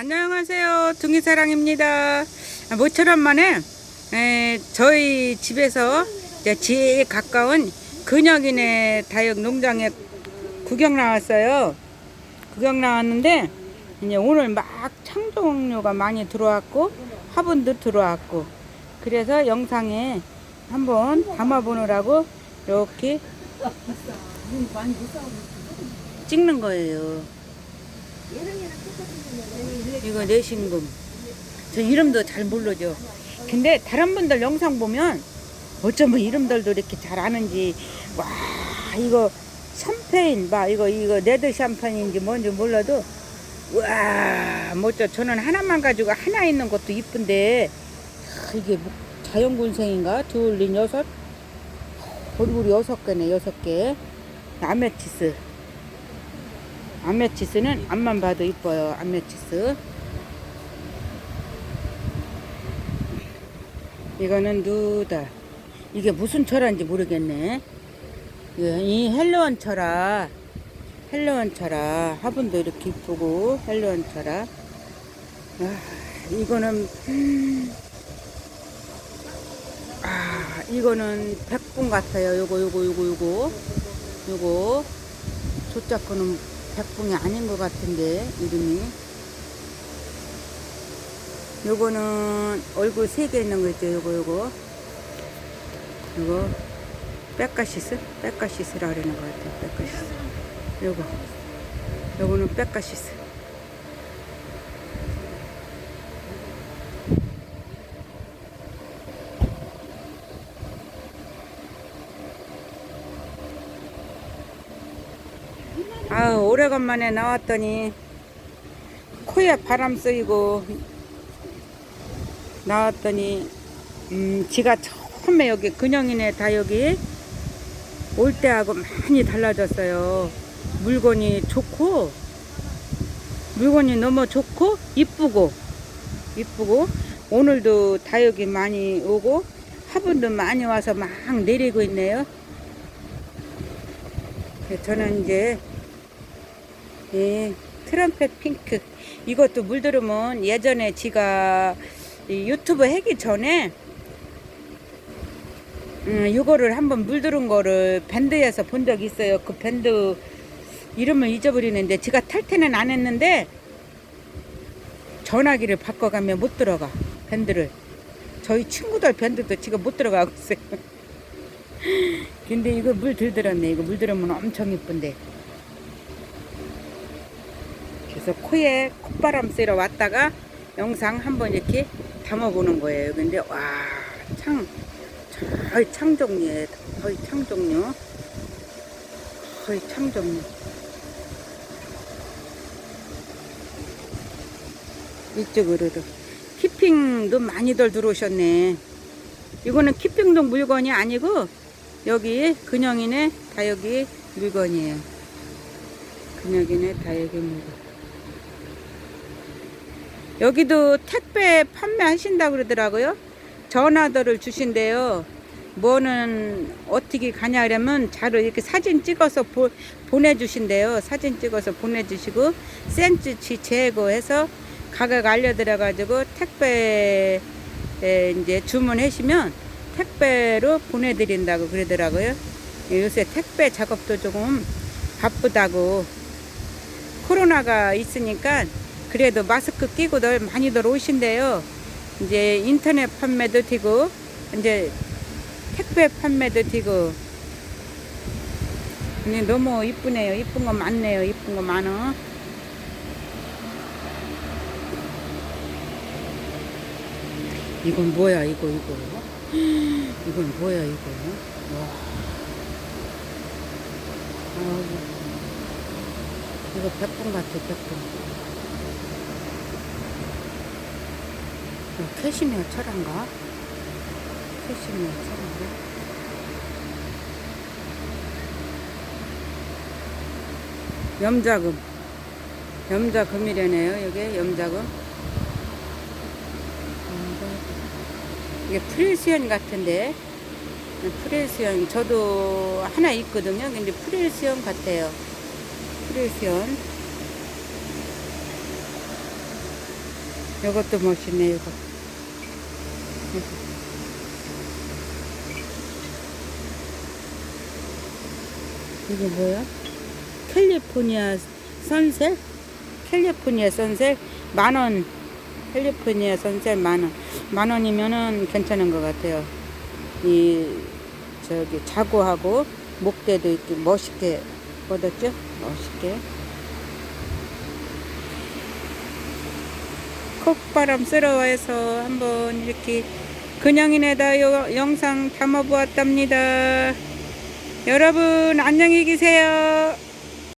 안녕하세요. 둥이사랑입니다. 아, 모처럼 만에 에, 저희 집에서 제일 가까운 근혁이네 다육 농장에 구경 나왔어요. 구경 나왔는데 이제 오늘 막 창종류가 많이 들어왔고 화분도 들어왔고 그래서 영상에 한번 담아보느라고 이렇게 찍는 거예요. 이거 내신금. 저 이름도 잘 모르죠. 근데 다른 분들 영상 보면 어쩌면 이름들도 이렇게 잘 아는지 와 이거 샴페인 봐. 이거 이거 레드 샴페인인지 뭔지 몰라도 와 뭐죠 저는 하나만 가지고 하나 있는 것도 이쁜데 아, 이게 뭐 자연군생인가? 둘린 여섯? 얼굴이 여섯 개네 여섯 개. 아메티스 아메티스는 앞만 봐도 이뻐요. 아메티스. 이거는 누다. 이게 무슨 철화인지 모르겠네. 예, 이 헬로원 철화. 헬로원 철화. 화분도 이렇게 이쁘고 헬로원 철화. 아, 이거는 음, 아, 이거는 백분 같아요. 요거 요거 요거 요거. 요거 조자꾸는 백붕이 아닌 것 같은데 이름이. 요거는 얼굴 세 개 있는 거 있죠 요거 요거. 요거. 백가시스? 백가시스라 그러는 것 같아요 백가시스. 요거. 요거는 백가시스 아 오래간만에 나왔더니 코에 바람 쐬이고 나왔더니 음 지가 처음에 여기 근영이네 다 여기. 올 때하고 많이 달라졌어요. 물건이 좋고 물건이 너무 좋고 이쁘고 이쁘고. 오늘도 다육이 많이 오고 화분도 많이 와서 막 내리고 있네요. 저는 이제 예, 트럼펫 핑크. 이것도 물들으면 예전에 지가 이 유튜브 하기 전에 음, 이거를 한번 물들은 거를 밴드에서 본적 있어요. 그 밴드 이름을 잊어버리는데 지가 탈 때는 안 했는데 전화기를 바꿔가면 못 들어가 밴드를 저희 친구들 밴드도 지금 못 들어가고 있어요. 근데 이거 물 들들었네. 이거 물 들으면 엄청 이쁜데. 그래서 코에 콧바람 쐬러 왔다가 영상 한번 이렇게 담아보는 거예요. 근데 와, 창, 거의 창종류에 거의 창종류. 거의 창종류. 이쪽으로도. 키핑도 많이들 들어오셨네. 이거는 키핑동 물건이 아니고 여기 근영이네 다육이 물건이에요. 근영이네 다육이 물건. 여기도 택배 판매하신다고 그러더라고요. 전화들을 주신대요. 뭐는 어떻게 가냐 그러면 자료 이렇게 사진 찍어서 보, 보내주신대요. 사진 찍어서 보내주시고 센치치 제거해서 가격 알려드려 가지고 택배 에 이제 주문하시면 택배로 보내드린다고 그러더라고요. 요새 택배 작업도 조금 바쁘다고 코로나가 있으니까 그래도 마스크 끼고들 많이들 오신대요. 이제 인터넷 판매도 되고 이제 택배 판매도 되고 근데 너무 이쁘네요. 이쁜 거 많네요. 이쁜 거 많어. 이건 뭐야 이거 이거 이건 뭐야 이거 와 아우, 이거 백분 같아 백분 이거 캐시미어 철인가? 캐시미어 철인가? 염자금. 염자금이라네요 여기 염자금. 이게 프릴수연 같은데. 프릴수연. 저도 하나 있거든요. 근데 프릴수연 같아요. 프릴수연. 이것도 멋있네 이거. 이게 뭐야? 캘리포니아 선셀? 캘리포니아 선셀 만원. 캘리포니아 선셀 만원. 만 원이면은 괜찮은 것 같아요. 이 저기 자구하고 목대도 이렇게 멋있게 얻었죠? 멋있게. 콧바람 쐬러와서 한번 이렇게 그냥이네다 요- 영상 담아보았답니다. 여러분 안녕히 계세요.